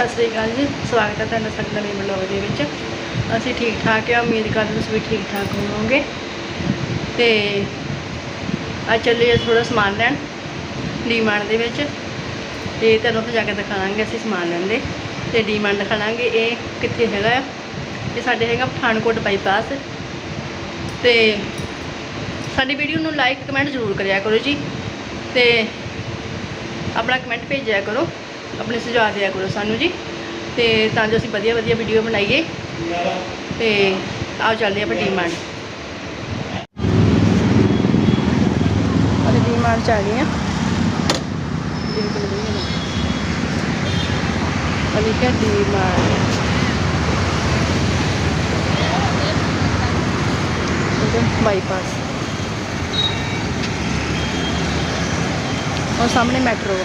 ਸਤਿ ਸ੍ਰੀ ਅਕਾਲ ਜੀ। ਸਵਾਗਤ ਹੈ ਤੁਹਾਡਾ ਸਾਡੇ ਨਵੇਂ ਬਲੌਗ ਦੇ ਵਿੱਚ। ਅਸੀਂ ਠੀਕ ਠਾਕ ਆ, ਉਮੀਦ ਕਰਦੇ ਤੁਸੀਂ ਵੀ ਠੀਕ ਠਾਕ ਹੋਵੋਗੇ। ਤੇ ਅੱਜ ਚੱਲੇ ਥੋੜਾ ਸਮਾਨ ਲੈਣ ਡੀਮਾਂਡ ਦੇ ਵਿੱਚ। ਤੇ ਤੁਹਾਨੂੰ ਉੱਥੇ ਜਾ ਕੇ ਦਿਖਾਵਾਂਗੇ ਅਸੀਂ ਸਮਾਨ ਲੈਂਦੇ ਤੇ ਡੀਮਾਰਟ ਦਿਖਾਵਾਂਗੇ ਇਹ ਕਿੱਥੇ ਹੈਗਾ ਆ। ਇਹ ਸਾਡੇ ਹੈਗਾ ਪਠਾਨਕੋਟ ਬਾਈਪਾਸ। ਤੇ ਸਾਡੀ ਵੀਡੀਓ ਨੂੰ ਲਾਈਕ, ਕਮੈਂਟ ਜ਼ਰੂਰ ਕਰਿਆ ਕਰੋ ਜੀ। ਤੇ ਆਪਣਾ ਕਮੈਂਟ ਭੇਜਿਆ ਕਰੋ। ਆਪਣੇ ਸੁਝਾਅ ਦਿਆ ਕਰੋ ਸਾਨੂੰ ਜੀ। ਤੇ ਤਾਂ ਜੋ ਅਸੀਂ ਵਧੀਆ ਵਧੀਆ ਵੀਡੀਓ ਬਣਾਈਏ। ਤੇ ਆਓ ਚੱਲਦੇ ਆਪਾਂ ਡੀਮਾਂਡ ਅਰੇ ਡੀਮਾਂਡ ਚ ਆ ਗਏ ਆ ਅਨਿਕਾ ਡੀਮਾਂਡ ਬਾਈਪਾਸ ਔਰ ਸਾਹਮਣੇ ਮੈਟਰੋ ਹੈ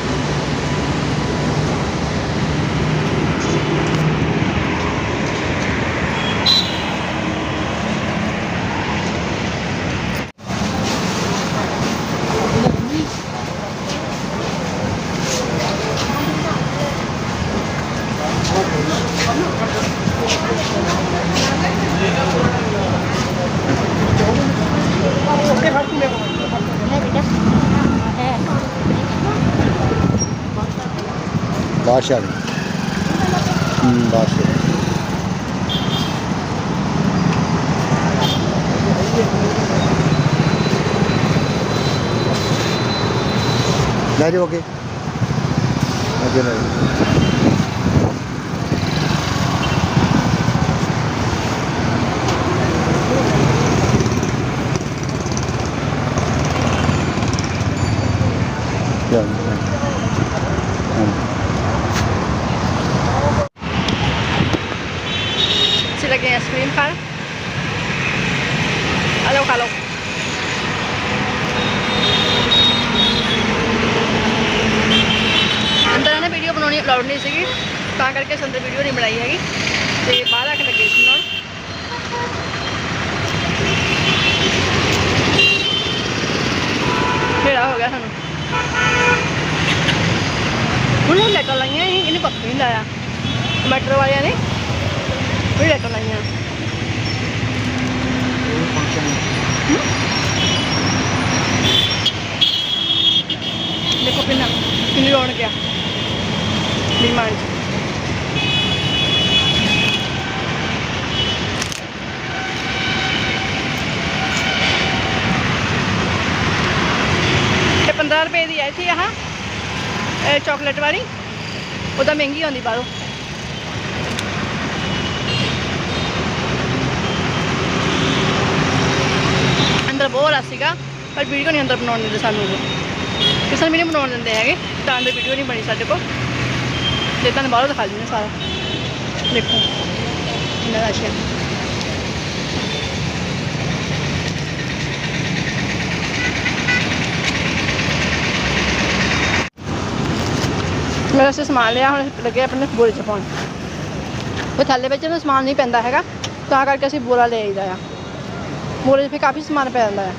सारा ਬਾਦਸ਼ਾਹ ਦੀ ਹੂੰ ਬਾਦਸ਼ਾਹ ਨਹੀਂ ਸੀਗੀ, ਤਾਂ ਕਰਕੇ ਅਸੀਂ ਵੀਡੀਓ ਨਹੀਂ ਬਣਾਈ ਹੈਗੀ। ਤੇ ਬਾਹਰ ਆ ਕੇ ਲੱਗੇ ਸੀ ਬਣਾਉਣ ਕਿਹੜਾ ਹੋ ਗਿਆ ਸਾਨੂੰ? ਉਹਨੇ ਲੈਟਰ ਲਾਈਆਂ ਸੀ, ਇਹਨੇ ਪੱਕ ਨਹੀਂ ਲਾਇਆ। ਟਮਾਟਰ ਵਾਲਿਆਂ ਨੇ ਵੀ ਲੈਟਰ ਲਾਈਆਂ। ਦੇਖੋ ਕਿੰਨਾ ਕਿੰਨੀ ਰੌਣਕ ਆ। ਡਿਮਾਂਡ ਇਹ 15 ਰੁਪਏ ਦੀ ਆਈ ਸੀ ਆਹ, ਇਹ ਚਾਕਲੇਟ ਵਾਲੀ। ਉਹਦਾ ਮਹਿੰਗੀ ਆਉਂਦੀ ਬਾਹਰੋਂ। ਅੰਦਰ ਬਹੁਤ ਸੀਗਾ, ਪਰ ਵੀਡੀਓ ਨਹੀਂ ਅੰਦਰ ਬਣਾਉਣ ਦਿੰਦੇ ਸਾਨੂੰ ਉਹ। ਕਿਸੇ ਨੂੰ ਵੀ ਨਹੀਂ ਬਣਾਉਣ ਦਿੰਦੇ ਹੈਗੇ, ਤਾਂ ਅੰਦਰ ਵੀਡੀਓ ਨਹੀਂ ਬਣੀ ਸਾਡੇ ਕੋਲ। ਤੇ ਤੁਹਾਨੂੰ ਬਾਹਰੋਂ ਦਿਖਾ ਦਿੰਦੇ ਸਾਰਾ ਦੇਖੋ ਇੰਨਾ ਰਸ਼ ਹੈ ਮੈਂ ਅਸੀਂ ਸਮਾਨ ਲਿਆ ਹੁਣ ਲੱਗੇ ਆਪਣੇ ਬੋਰੇ 'ਚ ਪਾਉਣ ਉਹ ਥੱਲੇ ਵਿੱਚ ਨਾ ਸਮਾਨ ਨਹੀਂ ਪੈਂਦਾ ਹੈਗਾ ਤਾਂ ਕਰਕੇ ਅਸੀਂ ਬੋਰਾ ਲੈ ਆਈਦਾ ਆ ਬੋਰੇ 'ਚ ਫਿਰ ਕਾਫੀ ਸਮਾਨ ਪੈ ਜਾਂਦਾ ਹੈ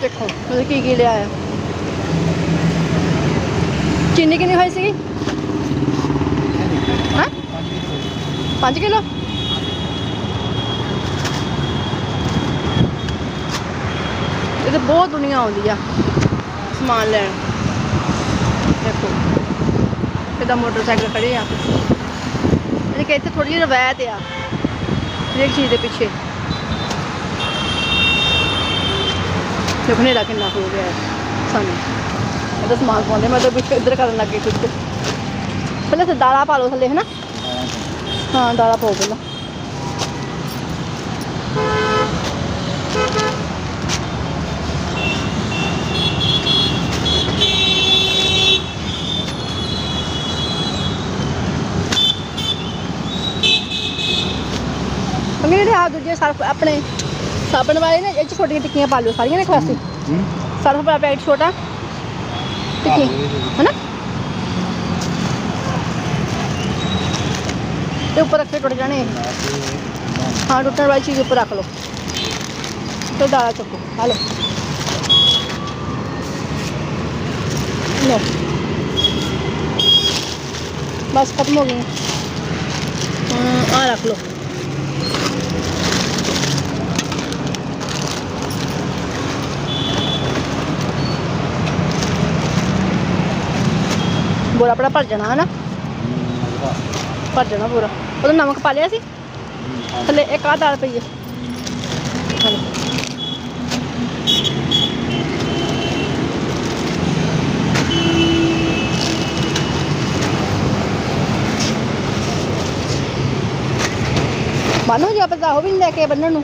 ਦੇਖੋ ਉਹਦੇ ਕੀ ਕੀ ਲਿਆ ਆ ਚੀਨੀ ਕਿੰਨੀ ਹੋਈ ਸੀਗੀ? ਹਾਂ? 5 ਕਿਲੋ? ਇਹ ਤਾਂ ਬਹੁਤ ਦੁਨੀਆ ਆਉਂਦੀ ਆ ਸਮਾਨ ਲੈਣ। ਦੇਖੋ ਇਹਦਾ ਮੋਟਰਸਾਈਕਲ ਖੜੇ ਆ। ਇਹ ਕਿ ਇੱਥੇ ਥੋੜੀ ਜਿਹੀ ਰਵਾਇਤ ਆ, ਹਰੇਕ ਚੀਜ਼ ਦੇ ਪਿੱਛੇ। ਦੇਖੋ, ਹਨੇਰਾ ਕਿੰਨਾ ਹੋ ਗਿਆ ਸਾਨੂੰ। ਇਹਦਾ ਸਮਾਨ ਪਾਉਂਦੇ ਮੈਂ ਤਾਂ ਪਿੱਛੇ ਇੱਧਰ ਕਰਨ ਲੱਗੀ ਕੁਝ ਪਹਿਲਾਂ ਤੇ ਦਾਲਾਂ ਪਾ ਲਓ ਥੱਲੇ ਹਨਾ ਹਾਂ ਦਾਲਾਂ ਪਾਓ ਪਹਿਲਾਂ ਮੰਮੀ ਜਿਹੜੇ ਆ ਦੂਜੇ ਸਰਫ ਆਪਣੇ ਸਾਬਣ ਵਾਲੇ ਨੇ ਇਹ 'ਚ ਛੋਟੀਆਂ ਟਿੱਕੀਆਂ ਪਾ ਲਿਓ ਸਾਰੀਆਂ ਨੇ ਖਾਸੀ ਹੂੰ ਸਰਫ ਵਾਲਾ ਪੈਕਟ ਛੋਟਾ ਟਿੱਕੀ ਹੈਨਾ ਤੇ ਉੱਪਰ ਰੱਖੇ ਟੁੱਟ ਜਾਣੇ ਇਹ। ਹਾਂ ਟੁੱਟਣ ਵਾਲੀ ਚੀਜ਼ ਉੱਪਰ ਰੱਖ ਲਓ ਤੇ ਦਾਲਾ ਚੱਕੋ ਆ ਲਓ ਲਓ ਬਸ ਖਤਮ ਹੋ ਗਈ ਹੁਣ ਆ ਬੋਰਾ ਆਪਣਾ ਭਰ ਜਾਣਾ ਹੈ ਨਾ ਭਰ ਜਾਣਾ ਪੂਰਾ। ਉਹਦਾ ਨਮਕ ਪਾ ਲਿਆ ਸੀ? ਥੱਲੇ ਇੱਕ ਆਹ ਦਾਲ ਪਈ ਹੈ ਹਾਂ ਬਾਨੋ ਜੀ ਆਪਾਂ ਉਹ ਵੀ ਨਹੀਂ ਲੈ ਕੇ ਬੰਨਣ ਨੂੰ।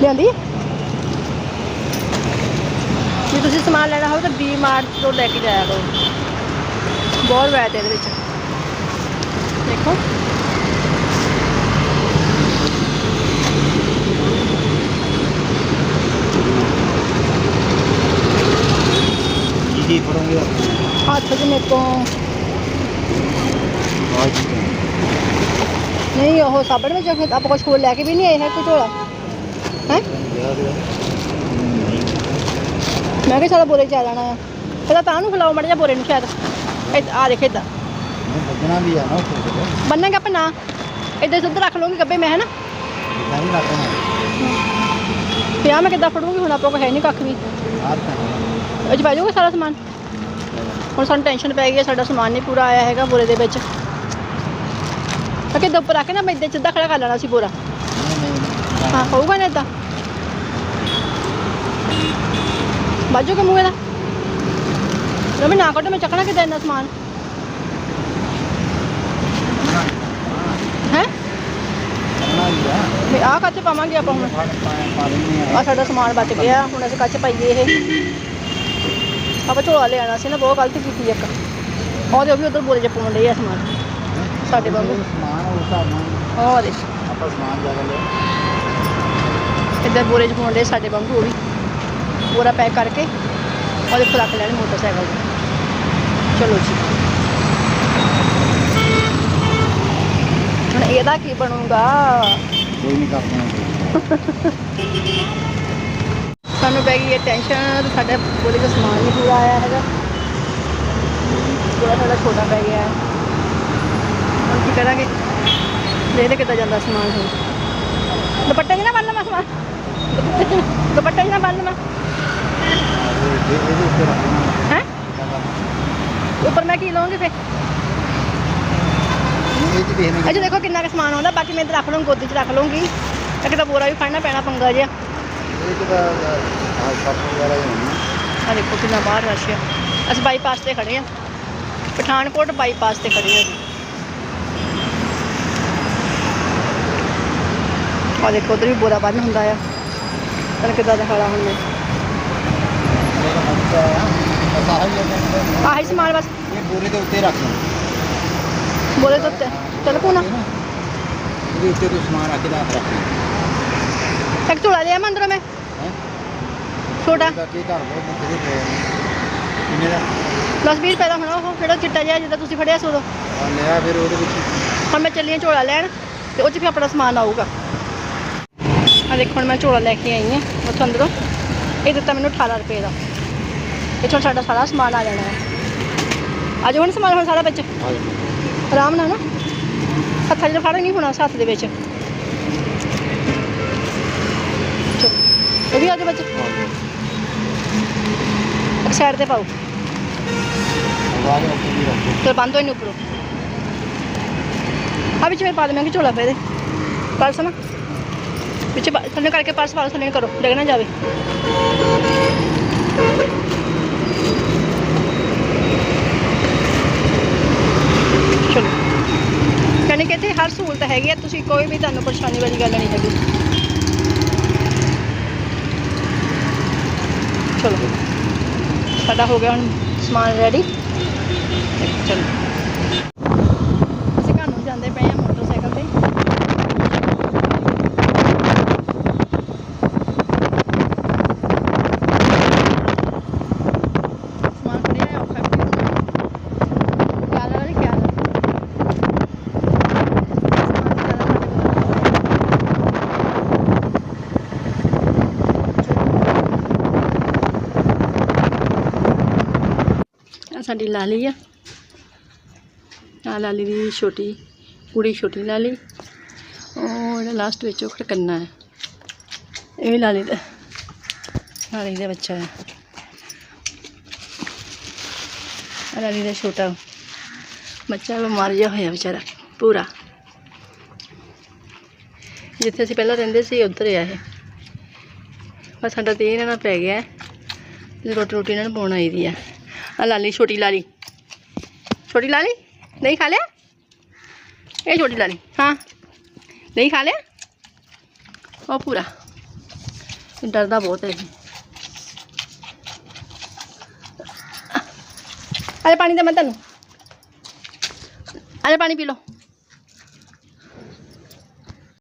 ਲਿਆਂਦੀ ਹੈ? ਜੇ ਤੁਸੀਂ ਸਮਾਨ ਲੈਣਾ ਹੋਵੇ ਤਾਂ ਡੀ ਮਾਰਟ ਤੋਂ ਲੈ ਕੇ ਜਾਇਆ ਕਰੋ। ਬਹੁਤ ਵੈਟ ਇਹਦੇ ਵਿੱਚ। ਦੇਖੋ। ਜੀ ਫੜੋਗੇ ਹੱਥ 'ਚ ਮੇਰੇ ਤੋਂ ਨਹੀਂ ਉਹ ਸਾਬਣ ਵਿੱਚ ਫਿਰ ਆਪਾਂ ਕੁਝ ਹੋਰ ਲੈ ਕੇ ਵੀ ਨਹੀਂ ਆਏ ਹੈ ਕੋਈ ਝੋਲਾ। ਹੈ? ਮੈਂ ਕਿਹਾ ਚਲੋ ਬੋਰੇ ਚ ਆ ਜਾਣਾ ਆ। ਪਹਿਲਾਂ ਤਾਂ ਨੂੰ ਖਿਲਾਓ ਮੜ ਜਾ ਬੋਰੇ ਨੂੰ ਸ਼ਾਇਦ। ਨਾ ਉੱਥੇ ਤੇ ਬੰਨਾਂਗੇ ਆਪਾਂ ਨਾ। ਇੱਦਾਂ ਸੁੱਧ ਰੱਖ ਲਵਾਂਗੇ ਗੱਬੇ ਮੈਂ ਕਿੱਦਾਂ ਫੜੂੰਗੀ ਹੁਣ ਆਪਾਂ ਕੋਲ ਹੈ ਨਹੀਂ ਕੱਖ ਵੀ। 'ਚ ਪੈ ਜਾਊਗਾ ਸਾਰਾ ਸਮਾਨ? ਹੁਣ ਸਾਨੂੰ ਟੈਨਸ਼ਨ ਪੈ ਗਈ ਹੈ ਸਾਡਾ ਸਮਾਨ ਨਹੀਂ ਪੂਰਾ ਆਇਆ ਹੈਗਾ ਬੋਰੇ ਦੇ ਵਿੱਚ। ਤਾਂ ਕਿੱਦਾਂ ਉੱਪਰ ਆ ਕੇ ਨਾ ਮੈਂ ਇੱਦਾਂ ਸਿੱਧਾ ਖੜਾ ਕਰ ਲੈਣਾ ਸੀ ਬੋਰਾ ਹਾਂ ਹੋਊਗਾ ਨਾ ਇਦਾਂ? ਬਾਜੂ ਕੇ ਮੂੰਹ ਇਹਦਾ? ਰਮੀ ਨਾ ਕੱਢ, ਮੈਂ ਚੱਕਣਾ ਕਿੱਦਾਂ ਇੰਨਾ ਸਮਾਨ? ਹੈ? ਵੀ ਆਹ ਕੱਚ ਪਾਵਾਂਗੇ ਆਪਾਂ ਹੁਣ। ਆ ਸਾਡਾ ਸਮਾਨ ਬਚ ਗਿਆ, ਹੁਣ ਅਸੀਂ ਕੱਚ ਪਾਈਏ ਇਹ। ਆਪਾਂ ਝੋਲਾ ਲਿਆਣਾ ਸੀ ਨਾ, ਬਹੁਤ ਗਲਤੀ ਕੀਤੀ ਇੱਕ। ਉਹਦੇ ਉਹ ਵੀ ਉਧਰ ਬੋਰੇ ਚ ਪਾਉਣ ਲਈ ਆ ਸਮਾਨ। ਸਾਡੇ ਵਾਂਗੂ। ਸਮਾਨ ਉਸ ਹਿਸਾਬ ਨਾਲ ਉਹ ਆਪਾਂ ਸਮਾਨ ਜ਼ਿਆਦਾ ਲਿਆ ਇੱਧਰ ਬੋਰੇ ਚ ਪਾਉਣ ਡਏ ਸਾਡੇ ਵਾਂਗੂ ਉਹ ਵੀ। ਬੋਰਾ ਪੈਕ ਕਰਕੇ, ਉਹਦੇ ਉੱਪਰ ਰੱਖ ਮੋਟਰਸਾਈਕਲ ਚਲੋ ਜੀ। ਹੁਣ ਇਹਦਾ ਕੀ ਬਣੂਗਾ? ਕੋਈ ਨਹੀਂ ਕਰਦਾ। ਸਾਨੂੰ ਪੈ ਗਈ ਇਹ ਟੈਨਸ਼ਨ ਸਾਡੇ ਬੋਲੇ ਦਾ ਸਮਾਨ ਨਹੀਂ ਪੂਰਾ ਆਇਆ ਹੈਗਾ। ਬੋਲਾ ਸਾਡਾ ਛੋਟਾ ਪੈ ਗਿਆ ਹੁਣ ਕੀ ਕਰਾਂਗੇ? ਦੇਖਦੇ ਕਿੱਦਾਂ ਜਾਂਦਾ ਸਮਾਨ ਹੁਣ। ਦੁਪੱਟੇ 'ਚ ਨਾ ਬੰਨ ਲਵਾਂ ਸਮਾਨ। ਦੁਪੱਟੇ 'ਚ ਨਾ ਬੰਨ ਲਵਾਂ। ਇਹਦੇ ਉੱਤੇ ਮੈਂ ਕੀ ਲਵਾਂਗੀ ਫੇ ਇਹ ਚ ਦੇਖ ਕਿੰਨਾ ਕੁ ਸਮਾਨ ਆਉਂਦਾ ਬਾਕੀ ਮੈਂ ਇੱਧਰ ਰੱਖ ਲਵਾਂਗੀ ਗੋਦੀ 'ਚ ਰੱਖ ਲਵਾਂਗੀ ਇੱਕ ਤਾਂ ਬੋਰਾ ਵੀ ਫੜਨਾ ਪੈਣਾ ਪੰਗਾ ਜਿਹਾ। ਇਹ ਚ ਤਾਂ ਆ ਸਭ ਵਗੈਰਾ ਹੀ ਹੋਣੀ ਆ ਦੇਖੋ ਕਿੰਨਾ ਬਾਹਰ ਰਸ਼ ਆ। ਅਸੀਂ ਬਾਈਪਾਸ ਤੇ ਖੜੇ ਆ। ਪਠਾਨਕੋਟ ਬਾਈਪਾਸ ਤੇ ਖੜੇ ਆ ਜੀ ਆ ਦੇਖੋ ਉਧਰ ਵੀ ਬੋਰਾ ਬੰਨ ਹੁੰਦਾ ਆ। ਤਨ ਕਿਦਾਂ ਦਿਖਾਲਾ ਹੁਣ ਮੈਂ ਆਹੀ ਸਮਾਨ ਬਸ। ਬੋਰੇ ਦੇ ਉੱਤੇ ਰੱਖ ਬੋਲੇ ਤੋਂ ਉੱਤੇ? ਚੱਲ ਕੋਣਾ ਇਹਦੇ ਉੱਤੇ ਤੂੰ ਸਮਾਨ ਰੱਖ ਕੇ ਦਾ ਰੱਖ ਇੱਕ ਝੋਲਾ ਲਿਆ ਮੈਂ ਅੰਦਰੋਂ ਮੈਂ। ਹੈ? ਛੋਟਾ। ਦਾ ਕੀ ਘਰ ਬਹੁਤ ਬਥੇਰੇ ਪਏ ਨੇ ਕਿੰਨੇ ਦਾ? 10 20 ਰੁਪਏ ਦਾ ਹੋਣਾ ਉਹ ਜਿਹੜਾ ਚਿੱਟਾ ਜਿਹਾ ਜਿੱਦਾਂ ਤੁਸੀਂ ਫੜਿਆ ਸੀ ਉਦੋਂ। ਆ ਲਿਆ ਫਿਰ ਉਹਦੇ ਵਿੱਚ। ਹੁਣ ਮੈਂ ਚੱਲੀ ਹਾਂ ਝੋਲਾ ਲੈਣ ਤੇ ਉਹ 'ਚ ਵੀ ਆਪਣਾ ਸਮਾਨ ਆਊਗਾ। ਆ ਦੇਖੋ ਹੁਣ ਮੈਂ ਝੋਲਾ ਲੈ ਕੇ ਆਈ ਹਾਂ ਉੱਥੋਂ ਅੰਦਰੋਂ। ਇਹ ਦਿੱਤਾ ਮੈਨੂੰ 18 ਰੁਪਏ ਦਾ। ਇੱਥੋਂ ਸਾਡਾ ਸਾਰਾ ਸਮਾਨ ਆ ਜਾਣਾ ਹੈ। ਅੱਜ ਹੁਣ ਸਮਾਨ ਹੁਣ ਸਾਰਾ ਵਿੱਚ। ਆਰਾਮ ਨਾਲ ਨਾ। ਹੱਥਾਂ 'ਚ ਫੜ ਨਹੀਂ ਹੋਣਾ ਉਸ ਹੱਥ ਦੇ ਵਿੱਚ। ਚਲੋ ਇਹ ਵੀ ਆ ਜਾਓ ਵਿੱਚ ਇੱਕ ਸਾਈਡ ਤੇ ਪਾਓ। ਫਿਰ ਬੰਦ ਹੋਏ ਨੇ ਉੱਪਰੋਂ। ਆ ਵਿੱਚ ਮੇਰੇ ਪਾ ਦੇਵਾਂਗੇ ਝੋਲਾ ਫੇਰ ਪਰਸ ਨਾ। ਵਿੱਚ ਪਾ- ਥੱਲੇ ਕਰਕੇ ਪਰਸ ਪਾ ਲਓ, ਥੱਲੇ ਨੂੰ ਕਰੋ। ਡਿੱਗ ਨਾ ਜਾਵੇ ਚਲੋ ਕਹਿੰਦੇ ਕਿ ਇੱਥੇ ਹਰ ਸਹੂਲਤ ਹੈਗੀ ਆ, ਤੁਸੀਂ ਕੋਈ ਵੀ ਤੁਹਾਨੂੰ ਪਰੇਸ਼ਾਨੀ ਵਾਲੀ ਗੱਲ ਨਹੀਂ ਹੈਗੀ। ਚਲੋ। ਸਾਡਾ ਹੋ ਗਿਆ ਹੁਣ ਸਮਾਨ ਰੈਡੀ ਚਲੋ ਅਸੀਂ ਘਰ ਨੂੰ ਜਾਂਦੇ ਪਏ ਆ ਮੋਟਰਸਾਈਕਲ ਤੇ ਸਾਡੀ ਲਾਲੀ ਆ। ਆ ਲਾਲੀ ਦੀ ਛੋਟੀ, ਕੁੜੀ ਛੋਟੀ ਲਾਲੀ। ਉਹ ਜਿਹੜਾ ਲਾਸਟ ਵਿੱਚ ਉਹ ਖੜਕੰਨਾ ਹੈ। ਇਹ ਵੀ ਲਾਲੀ ਦਾ ਲਾਲੀ ਦਾ ਬੱਚਾ ਹੈ। ਆਹ ਲਾਲੀ ਦਾ ਛੋਟਾ ਬੱਚਾ ਬਿਮਾਰ ਜਿਹਾ ਹੋਇਆ ਵਿਚਾਰਾ, ਪੂਰਾ। ਜਿੱਥੇ ਅਸੀਂ ਪਹਿਲਾਂ ਰਹਿੰਦੇ ਸੀ, ਉੱਧਰ ਆ ਇਹ। ਪਰ ਸਾਡਾ ਤੇ ਇਹਨਾਂ ਨਾਲ ਪੈ ਗਿਆ ਰੋਟੀ ਰੋਟੀ ਇਹਨਾਂ ਨੂੰ ਪਾਉਣ ਆਈ ਦੀ ਆ ਆ ਲਾਲੀ ਛੋਟੀ ਲਾਲੀ। ਛੋਟੀ ਲਾਲੀ? ਨਹੀਂ ਖਾ ਲਿਆ? ਇਹ ਛੋਟੀ ਲਾਲੀ। ਹਾਂ। ਨਹੀਂ ਖਾ ਲਿਆ? ਉਹ ਪੂਰਾ। ਡਰਦਾ ਬਹੁਤ ਹੈ ਅਰੇ ਪਾਣੀ ਦੇ ਮੈਂ ਤੈਨੂੰ। ਅਰੇ ਪਾਣੀ ਪੀ ਲਓ।